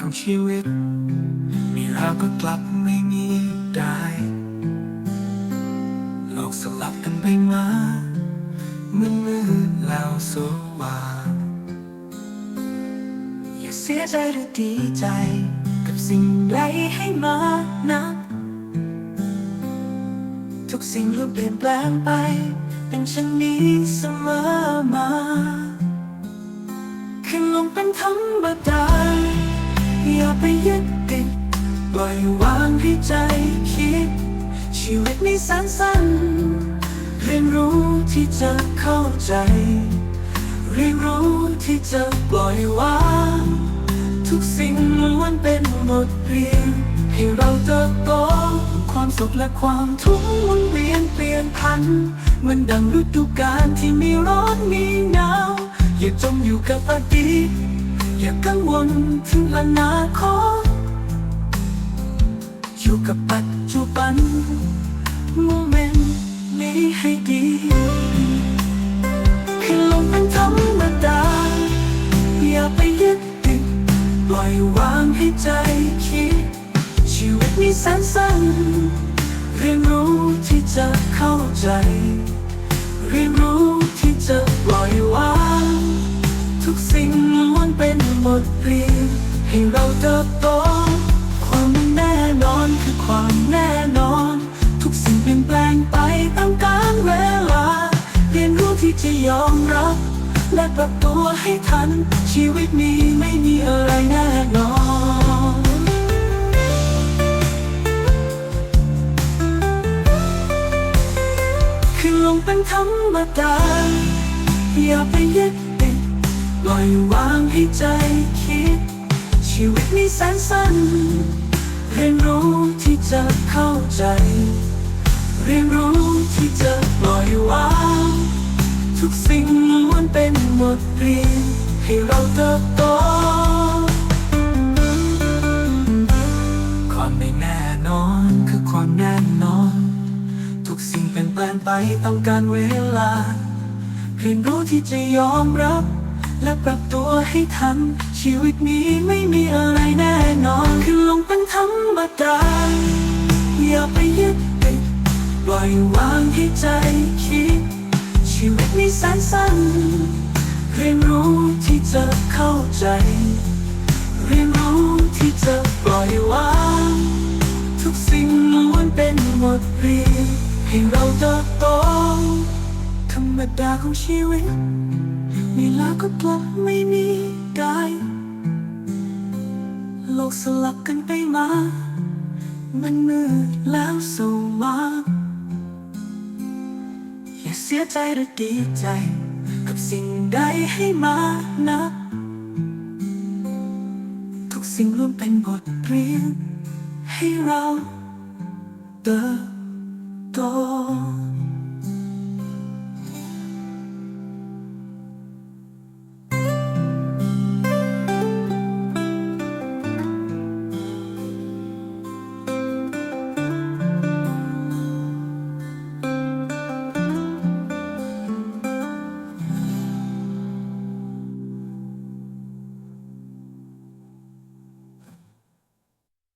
ของชีวิต มีเราก็กลับไม่มีได้ โลกสลับกันไปมามืดมืดแล้วสว่างอย่าเสียใจหรือดีใจ กับสิ่งใดให้มานักทุกสิ่งล้วนเปลี่ยนแปลงไป เป็นเช่นนี้เสมอมาขึ้นลงเป็นธรรมดา ไปยึดติดปล่อยวางให้ใจคิด ชีวิตนี้สนสั้นเรียนรู้ที่จะเข้าใจ เรียนรู้ที่จะปล่อยวาง ทุกสิ่งล้วนเป็นบทเรียนให้เราเติบโตความสุขและความทุกข์หมุนเวียนเปลี่ยนพันมือนดังฤดูกาลที่มีร้อนมีหนาวอย่าจมอยู่กับอดีต อย่ากังวลถึงอนาคตอยู่กับปัจจุบันโมเมนต์นี้ให้ดีคือลงเป็นธรรมดา อย่าไปยึดติดปล่อยวางให้ใจคิด ชีวิตนี้แสนสั้นเรียนรู้ที่จะเข้าใจ ยอมรับ และปรับตัวให้ทัน ชีวิตนี้ไม่มีอะไรแน่นอนคือลงเป็นธรรมดาอย่าไปยึดติดปล่อยวางให้ใจคิด ชีวิตนี้แสนสั้น เรียนรู้ที่จะเข้าใจ เรียนรู้ ทุกสิ่งล้วนเป็นบทเรียน ให้เราเติบโต ความไม่แน่นอนคือความแน่นอน ทุกสิ่งเปลี่ยนแปลงไปตามกาลเวลาเรียนรู้ที่จะยอมรับ และปรับตัวให้ทัน ชีวิตนี้ไม่มีอะไรแน่นอน คือลงเป็นธรรมดาอย่าไปยึดติดปล่อยวางให้ใจคิด ชีวิตนี้แสนสั้น เรียนรู้ที่จะเข้าใจ เรียนรู้ที่จะปล่อยวาง ทุกสิ่งล้วนเป็นบทเรียนให้เราเติบโตธรรมดาของชีวิต มีแล้วก็กลับไม่มีได้โลกสลับกันไปมา มันมืดแล้วสว่างอย่าเสียใจหรือดีใจ กับสิ่งใดให้มานะ ทุกสิ่งล้วนเป็นบทเรียนให้เราเติบโต